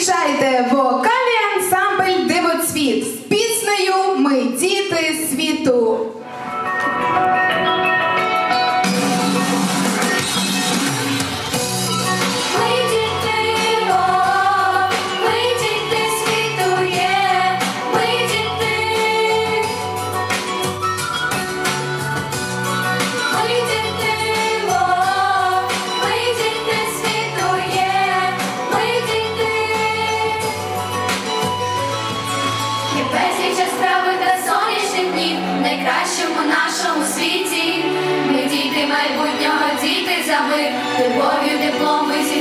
Зустрічайте вокальний мир, любов'ю, теплом ми зігріті.